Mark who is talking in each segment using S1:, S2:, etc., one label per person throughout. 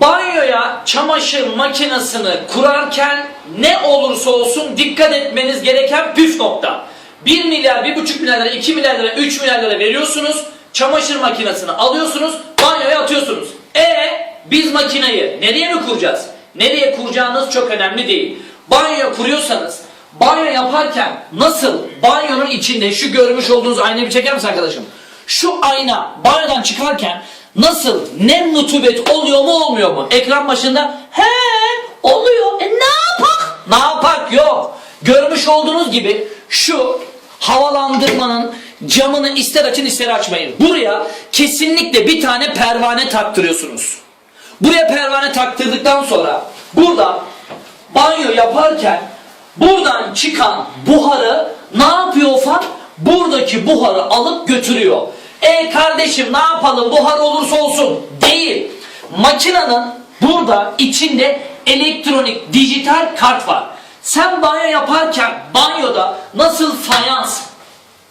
S1: Banyoya çamaşır makinesini kurarken ne olursa olsun dikkat etmeniz gereken püf nokta. 1 milyar, 1,5 milyar lira, 2 milyar lira, 3 milyar lira veriyorsunuz. Çamaşır makinesini alıyorsunuz, banyoya atıyorsunuz. E biz makineyi nereye mi kuracağız? Nereye kuracağınız çok önemli değil. Banyo kuruyorsanız, banyo yaparken nasıl banyonun içinde şu görmüş olduğunuz aynayı bir çeker misin arkadaşım? Şu ayna banyodan çıkarken nasıl nem rutubet oluyor mu olmuyor mu? Ekran başında he oluyor. E ne yapak? Ne yapak yok. Görmüş olduğunuz gibi şu havalandırmanın camını ister açın ister açmayın. Buraya kesinlikle bir tane pervane taktırıyorsunuz. Buraya pervane taktırdıktan sonra burada banyo yaparken buradan çıkan buharı ne yapıyor fan? Buradaki buharı alıp götürüyor. E kardeşim ne yapalım buhar olursa olsun. Değil. Makinenin burada içinde elektronik dijital kart var. Sen banyo yaparken banyoda nasıl fayans,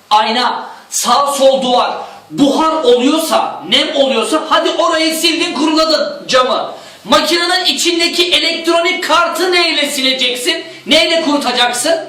S1: ayna, sağ sol duvar buhar oluyorsa, nem oluyorsa hadi orayı sildin kuruladın camı. Makinenin içindeki elektronik kartı neyle sileceksin? Neyle kurutacaksın?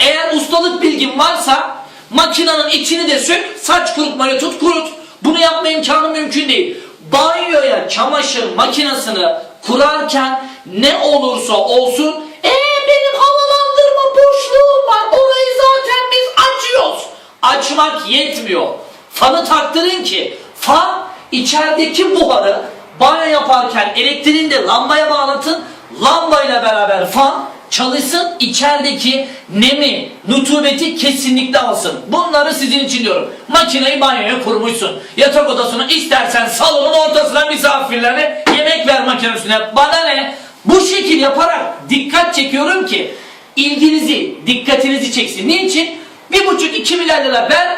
S1: Eğer ustalık bilgin varsa makinenin içini de sök, saç kurutmayla tut kurut. Bunu yapma imkanı mümkün değil. Banyoya çamaşır makinesini kurarken ne olursa olsun ee benim havalandırma boşluğum var orayı zaten biz açıyoruz. Açmak yetmiyor. Fanı taktırın ki fan içerideki buharı banyo yaparken elektriğini lambaya bağlatın. Lambayla beraber fan çalışsın içerideki nemi, nutubeti kesinlikle alsın. Bunları sizin için diyorum. Makineyi banyoya kurmuşsun. Yatak odasını istersen salonun ortasına misafirlerine yemek ver makinesine. Bana ne? Bu şekil yaparak dikkat çekiyorum ki ilginizi, dikkatinizi çeksin. Niçin? Bir buçuk iki milyar lira ver,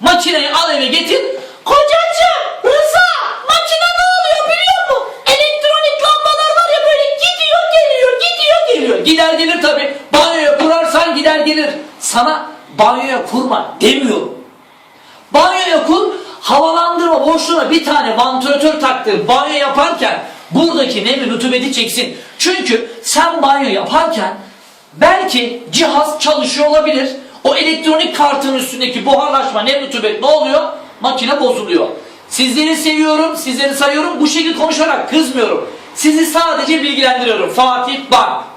S1: makineyi al eve getir. Kocacığım, Gider gelir tabi. Banyoya kurarsan gider gelir. Sana banyoya kurma demiyorum. Banyoya kur, havalandırma boşluğuna bir tane vantilatör taktır. Banyo yaparken buradaki nemi rutubeti çeksin. Çünkü sen banyo yaparken belki cihaz çalışıyor olabilir. O elektronik kartın üstündeki buharlaşma, nem rutubet ne oluyor? Makine bozuluyor. Sizleri seviyorum, sizleri sayıyorum. Bu şekilde konuşarak kızmıyorum. Sizi sadece bilgilendiriyorum. Fatih Bank.